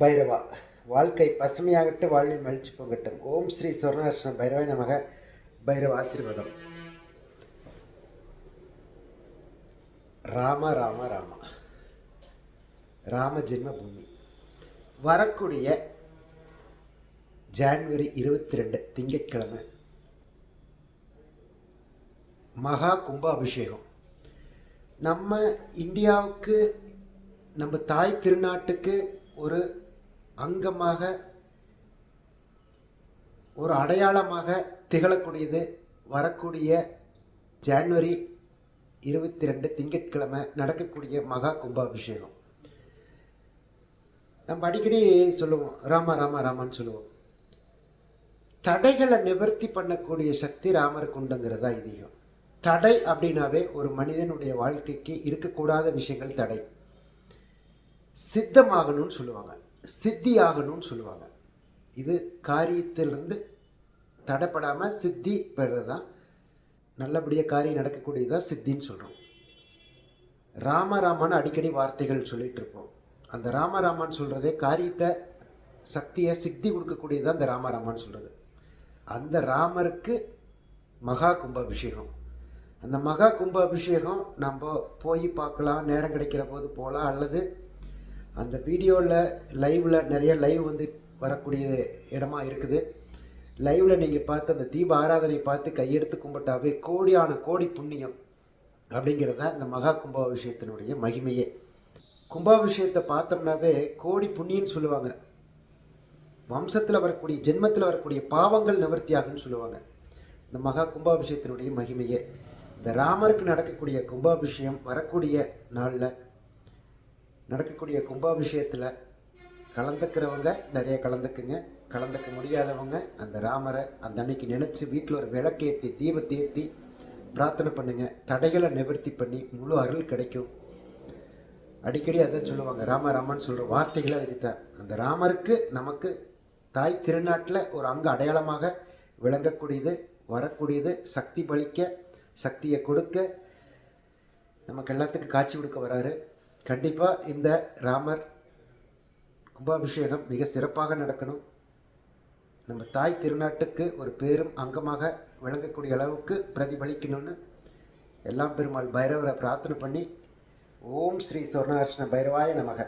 பைரவா. வாழ்க்கை பசுமையாகட்டு வாழ்வில் மகிழ்ச்சி பொங்கட்டும். ஓம் ஸ்ரீ சொர்ணகிருஷ்ண பைரவை நமக. பைரவ ஆசீர்வாதம். ராம ராம ராம. ராம ஜென்ம பூமி வரக்கூடிய ஜான்வரி இருபத்தி ரெண்டு திங்கட்கிழமை மகா கும்பாபிஷேகம். நம்ம இந்தியாவுக்கு நம்ம தாய் திருநாட்டுக்கு ஒரு அங்கமாக ஒரு அடையாளமாக திகழக்கூடியது வரக்கூடிய ஜான்வரி இருபத்தி ரெண்டு திங்கட்கிழமை நடக்கக்கூடிய மகா கும்பாபிஷேகம். நம்ம அடிக்கடி சொல்லுவோம் ராமா ராமா ராமான்னு சொல்லுவோம். தடைகளை நிவர்த்தி பண்ணக்கூடிய சக்தி ராமருக்கு உண்டுங்கிறது தான் ஐதீகம் தடை அப்படின்னாவே ஒரு மனிதனுடைய வாழ்க்கைக்கு இருக்கக்கூடாத விஷயங்கள் தடை. சித்தமாகணும்னு சொல்லுவாங்க. சித்தி ஆகணும்னு சொல்லுவாங்க. இது காரியத்திலிருந்து தடைப்படாமல் சித்தி பெறுறது தான் நல்லபடியாக காரியம் நடக்கக்கூடியதாக சித்தின்னு சொல்கிறோம் ராமராமான்னு அடிக்கடி வார்த்தைகள் சொல்லிகிட்டு இருப்போம். அந்த ராமராமான்னு சொல்கிறதே காரியத்தை சக்தியை சித்தி கொடுக்கக்கூடியது அந்த ராமராமான்னு சொல்கிறது அந்த ராமருக்கு மகா கும்பாபிஷேகம். அந்த மகா கும்பாபிஷேகம் நம்ம போய் பார்க்கலாம் நேரம் கிடைக்கிற போது போகலாம் அல்லது அந்த வீடியோவில் லைவில் நிறைய லைவ் வந்து வரக்கூடிய இடமா இருக்குது. லைவில் நீங்கள் பார்த்து அந்த தீப ஆராதனை பார்த்து கையெடுத்து கும்பிட்டாவே கோடியான கோடி புண்ணியம் அப்படிங்கிறது தான் இந்த மகா கும்பாபிஷேகத்தினுடைய மகிமையே. கும்பாபிஷேகத்தை பார்த்தோம்னாவே கோடி புண்ணியம்னு சொல்லுவாங்க. வம்சத்தில் வரக்கூடிய ஜென்மத்தில் வரக்கூடிய பாவங்கள் நிவர்த்தியாகும்னு சொல்லுவாங்க. இந்த மகா கும்பாபிஷேகத்தினுடைய மகிமையே. இந்த ராமருக்கு நடக்கக்கூடிய கும்பாபிஷேகம் வரக்கூடிய நாளில் நடக்கக்கூடிய கும்பாபிஷேகத்தில் கலந்துக்கிறவங்க நிறைய கலந்துக்குங்க. கலந்துக்க முடியாதவங்க அந்த ராமரை அந்த அன்னைக்கு நினச்சி வீட்டில் ஒரு விளக்கேற்றி தீபத்தை ஏற்றி பிரார்த்தனை பண்ணுங்க. தடைகளை நிவர்த்தி பண்ணி முழு அருள் கிடைக்கும். அடிக்கடி அதான் சொல்லுவாங்க ராம ராமன் சொல்கிற வார்த்தைகளை அதுக்கு தான் அந்த ராமருக்கு நமக்கு தாய் திருநாட்டில் ஒரு அங்க அடையாளமாக விளங்கக்கூடியது வரக்கூடியது சக்தி பலிக்க சக்தியை கொடுக்க நமக்கு எல்லாத்துக்கும் காட்சி கொடுக்க வராரு. கண்டிப்பாக இந்த ராமர் கும்பாபிஷேகம் மிக சிறப்பாக நடக்கணும். நம்ம தாய் திருநாட்டுக்கு ஒரு பேரும் அங்கமாக விளங்கக்கூடிய அளவுக்கு பிரதிபலிக்கணும்னு எல்லாம் பெருமாள் பைரவரை பிரார்த்தனை பண்ணி ஓம் ஸ்ரீ சொர்ணகிருஷ்ண பைரவாய நமக.